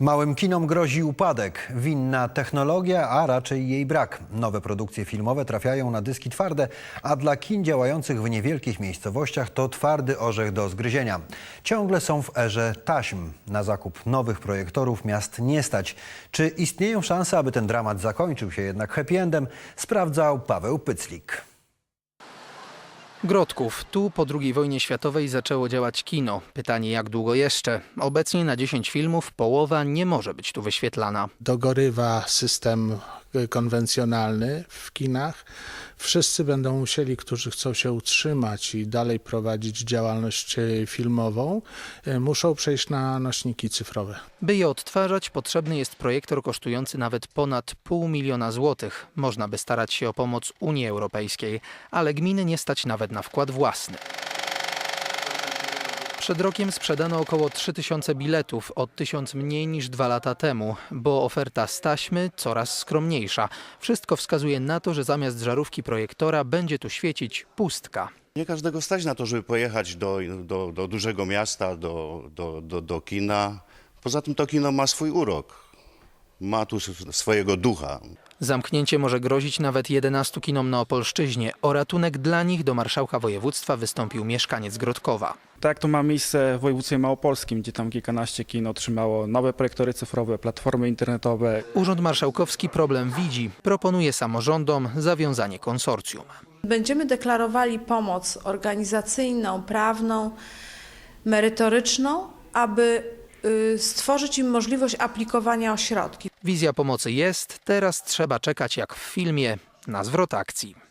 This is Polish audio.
Małym kinom grozi upadek. Winna technologia, a raczej jej brak. Nowe produkcje filmowe trafiają na dyski twarde, a dla kin działających w niewielkich miejscowościach to twardy orzech do zgryzienia. Ciągle są w erze taśm. Na zakup nowych projektorów miast nie stać. Czy istnieją szanse, aby ten dramat zakończył się jednak happy endem? Sprawdzał Paweł Pyclik. Grodków. Tu po II wojnie światowej zaczęło działać kino. Pytanie jak długo jeszcze? Obecnie na 10 filmów połowa nie może być tu wyświetlana. dogorywa system konwencjonalny w kinach. Wszyscy będą musieli, którzy chcą się utrzymać i dalej prowadzić działalność y, filmową, y, muszą przejść na nośniki cyfrowe. By je odtwarzać potrzebny jest projektor kosztujący nawet ponad pół miliona złotych. Można by starać się o pomoc Unii Europejskiej, ale gminy nie stać nawet na wkład własny. Przed rokiem sprzedano około 3000 biletów, o 1000 mniej niż dwa lata temu, bo oferta z taśmy coraz skromniejsza. Wszystko wskazuje na to, że zamiast żarówki projektora będzie tu świecić pustka. Nie każdego stać na to, żeby pojechać do, do, do dużego miasta, do, do, do, do kina. Poza tym to kino ma swój urok. Ma tu sw- swojego ducha. Zamknięcie może grozić nawet 11 kinom na Opolszczyźnie. O ratunek dla nich do marszałka województwa wystąpił mieszkaniec Grodkowa. Tak jak to ma miejsce w województwie małopolskim, gdzie tam kilkanaście kin otrzymało nowe projektory cyfrowe, platformy internetowe. Urząd Marszałkowski problem widzi. Proponuje samorządom zawiązanie konsorcjum. Będziemy deklarowali pomoc organizacyjną, prawną, merytoryczną, aby y, stworzyć im możliwość aplikowania o środki. Wizja pomocy jest, teraz trzeba czekać jak w filmie na zwrot akcji.